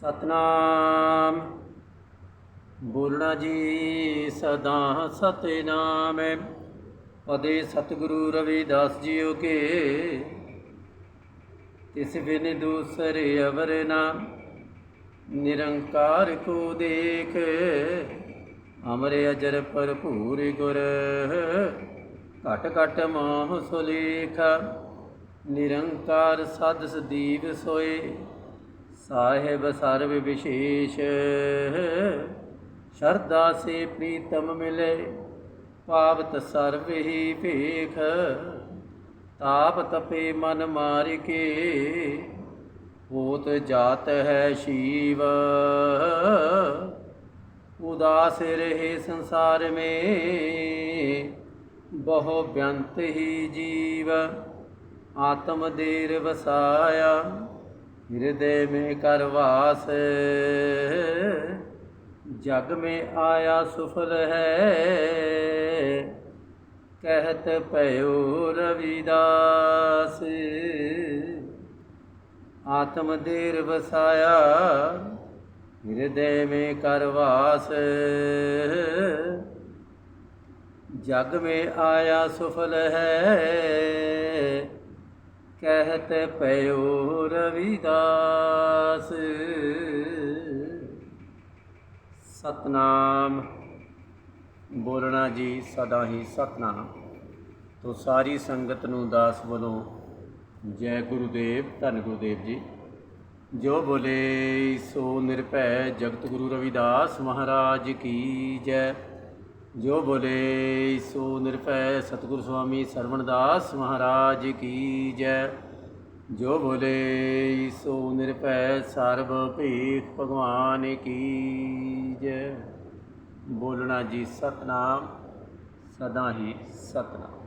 ਸਤਨਾਮ। ਬੋਲਣਾ ਜੀ ਸਦਾ ਸਤਨਾਮ। ਪਦੇ ਸਤਿਗੁਰੂ ਰਵਿਦਾਸ ਜੀਓ ਕੇ। ਤਿਸ ਬਿਨ ਦੂਸਰੇ ਅਵਰ ਨਾ। ਨਿਰੰਕਾਰ ਕੋ ਦੇਖ। ਅਮਰੇ ਅਜਰ ਭਰਪੂਰ ਗੁਰ। ਘਟ ਘਟ ਮਾਹ ਸੁਲੇਖ। ਨਿਰੰਕਾਰ ਸਦ ਸਦੀਵ ਸੋਏ। ਸਾਹਿਬ ਸਰਬ ਵਿਸ਼ੇਸ਼। ਸ਼ਰਧਾ ਸੇ ਪ੍ਰੀਤਮ ਮਿਲੇ, ਪਾਵਤ ਸਰਬ ਹੀ ਭੇਖ। ਤਾਪ ਤਪੇ ਮਨ ਮਾਰ ਕੇ ਹੋਤ ਜਾਤ ਹੈ ਸ਼ੀਵ। ਉਦਾਸ ਰਹੇ ਸੰਸਾਰ ਮੇ, ਬਹੁ ਬਯੰਤ ਹੀ ਜੀਵ। ਆਤਮ ਦੇਰ ਵਸਾਇਆ ਹਿਰਦੇ में ਕਰ ਵਾਸ। ਜਗ में ਆਇਆ ਸੁਫਲ ਹੈ। ਕਹਿਤ ਭਇਓ ਰਵਿਦਾਸ। ਆਤਮ ਦੇਰ ਵਸਾਇਆ, ਹਿਰਦੇ ਮੇ ਕਰਵਾਸ ਜਗ ਮੇ ਆਇਆ ਸੁਫਲ ਹੈ। ਕਹਿਤ ਭਇਓ ਰਵਿਦਾਸ। ਸਤਨਾਮ। ਬੋਲਣਾ ਜੀ ਸਦਾ ਹੀ ਸਤਨਾਮ। ਤੋ ਸਾਰੀ ਸੰਗਤ ਨੂੰ ਦਾਸ ਵੱਲੋਂ ਜੈ ਗੁਰੂਦੇਵ, ਧੰਨ ਗੁਰੂਦੇਵ ਜੀ। ਜੋ ਬੋਲੇ, ਸੋ ਨਿਰਭੈ ਜਗਤ ਗੁਰੂ ਰਵਿਦਾਸ ਮਹਾਰਾਜ ਕੀ ਜੈ। ਜੋ ਬੋਲੇ, ਸੋ ਨਿਰਭੈ ਸਤਿਗੁਰ ਸੁਆਮੀ ਸਰਵਣਦਾਸ ਮਹਾਰਾਜ ਕੀ ਜੈ। ਜੋ ਬੋਲੇ ਸੋ ਨਿਰਭੈ ਸਰਬ ਭੇਖ ਭਗਵਾਨ ਕੀ ਜੈ। ਬੋਲਣਾ ਜੀ ਸਤਨਾਮ, ਸਦਾ ਹੀ ਸਤਨਾਮ।